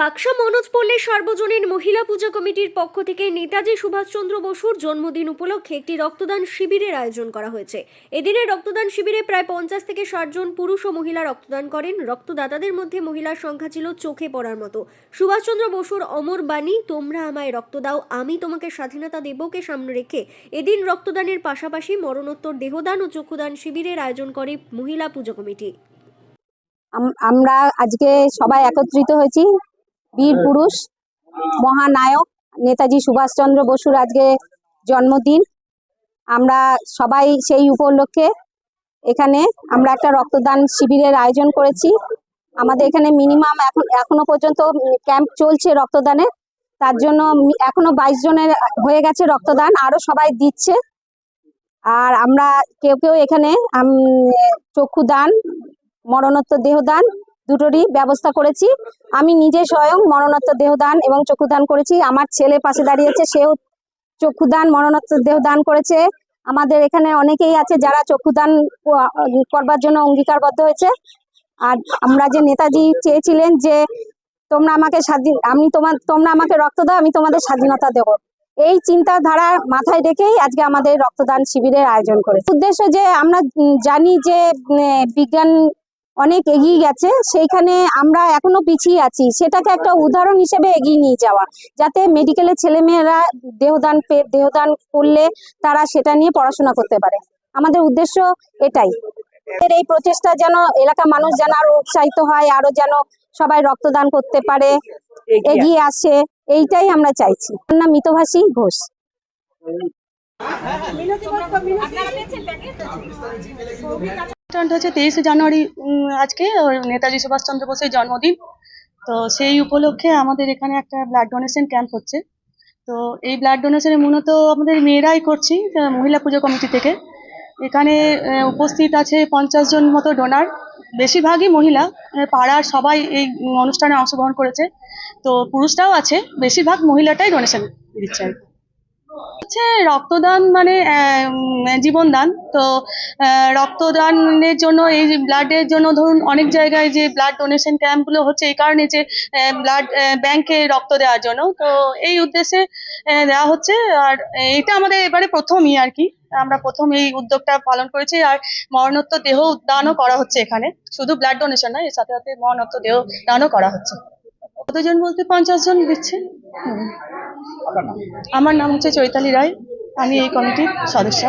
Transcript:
কাকসা মনোজ পল্লী সার্বজনীন মহিলা পূজা কমিটির পক্ষ থেকে নেতাজি সুভাষচন্দ্র বসুর জন্মদিন উপলক্ষে একটি রক্তদান শিবিরের আয়োজন করা হয়েছে। এদিনে রক্তদান শিবিরে প্রায় পঞ্চাশ থেকে ষাট জন পুরুষ ও মহিলা রক্তদান করেন। রক্তদাতাদের মধ্যে মহিলার সংখ্যা ছিল চোখে পড়ার মতো। সুভাষচন্দ্র বসুর অমর বাণী, তোমরা আমায় রক্ত দাও, আমি তোমাকে স্বাধীনতা দেবকে সামনে রেখে এদিন রক্তদানের পাশাপাশি মরণোত্তর দেহদান ও চক্ষুদান শিবিরের আয়োজন করে মহিলা পূজা কমিটি। আমরা আজকে সবাই একত্রিত হয়েছি। বীর পুরুষ মহানায়ক নেতাজি সুভাষচন্দ্র বসুর আজকে জন্মদিন। আমরা সবাই সেই উপলক্ষে এখানে আমরা একটা রক্তদান শিবিরের আয়োজন করেছি। আমাদের এখানে মিনিমাম এখন এখনও পর্যন্ত ক্যাম্প চলছে রক্তদানের তার জন্য এখনও বাইশ জনের হয়ে গেছে রক্তদান আরও সবাই দিচ্ছে। আর আমরা কেউ কেউ এখানে আম- চক্ষুদান মরণোত্তর দেহদান দুটোরই ব্যবস্থা করেছি। আমি নিজে স্বয়ং মরণোত্তর দেহদান এবং চক্ষুদান করেছি। আমার ছেলে পাশে দাঁড়িয়েছে, সেও চক্ষুদান, মরণোত্তর দেহদান করেছে। আমাদের এখানে অনেকেই আছে যারা চক্ষুদান করবার জন্য অঙ্গীকারবদ্ধ হয়েছে। আর আমরা যে নেতাজি চেয়েছিলেন যে, তোমরা আমাকে স্বাধীন, আমি তোমার তোমরা আমাকে রক্ত দাও, আমি তোমাদের স্বাধীনতা দেবো। এই চিন্তাধারা মাথায় রেখেই আজকে আমাদের রক্তদান শিবিরের আয়োজন করেছে। উদ্দেশ্য যে আমরা জানি যে বিজ্ঞান অনেক এগিয়ে গেছে। সেইখানে আমরা এখনও পিছিয়ে আছি। সেটাকে একটা উদাহরণ হিসেবে এগিয়ে নিয়ে যাওয়া। যাতে মেডিকেলের ছেলেমেয়েরা দেহদান দেহদান করলে তারা সেটা নিয়ে পড়াশোনা করতে পারে। আমাদের উদ্দেশ্য এটাই। আমাদের এই প্রচেষ্টা যেন এলাকা মানুষ যেন আরও উৎসাহিত হয় আরও যেন সবাই রক্তদান করতে পারে এগিয়ে আসে। এইটাই আমরা চাইছি। আমার নাম মিতভাষী ঘোষ। অনুষ্ঠানটা হচ্ছে তেইশে জানুয়ারি আজকে নেতাজি সুভাষচন্দ্র বোসের জন্মদিন। তো সেই উপলক্ষে আমাদের এখানে একটা ব্লাড ডোনেশন ক্যাম্প হচ্ছে। তো এই ব্লাড ডোনেশনে মূলত আমাদের মেয়েরাই করছি মহিলা পুজো কমিটি থেকে। এখানে উপস্থিত আছে পঞ্চাশ জন মতো ডোনার বেশিরভাগই মহিলা পাড়ার সবাই এই অনুষ্ঠানে অংশগ্রহণ করেছে। তো পুরুষরাও আছে, বেশিরভাগ মহিলাটাই ডোনেশন দিচ্ছে আর। হচ্ছে রক্তদান মানে জীবনদান। তো রক্তদানের জন্য, এই ব্লাডের জন্য ধরুন অনেক জায়গায় যে ব্লাড ডোনেশন ক্যাম্পগুলো হচ্ছে এই কারণে যে ব্লাড ব্যাংকে রক্ত দেওয়ার জন্য। তো, এই উদ্দেশ্যে দেওয়া হচ্ছে। আর এটা আমাদের এবারে প্রথমই আর কি। আমরা প্রথম এই উদ্যোগটা পালন করেছি। আর মরণোত্তর দেহ দানও করা হচ্ছে এখানে। শুধু ব্লাড ডোনেশন নয়, এর সাথে সাথে মরণোত্তর দেহ দানও করা হচ্ছে। কতজন বলতে পঞ্চাশ জন দিচ্ছে। আমার নাম হচ্ছে চৈতালি রায়। আমি এই কমিটির সদস্য।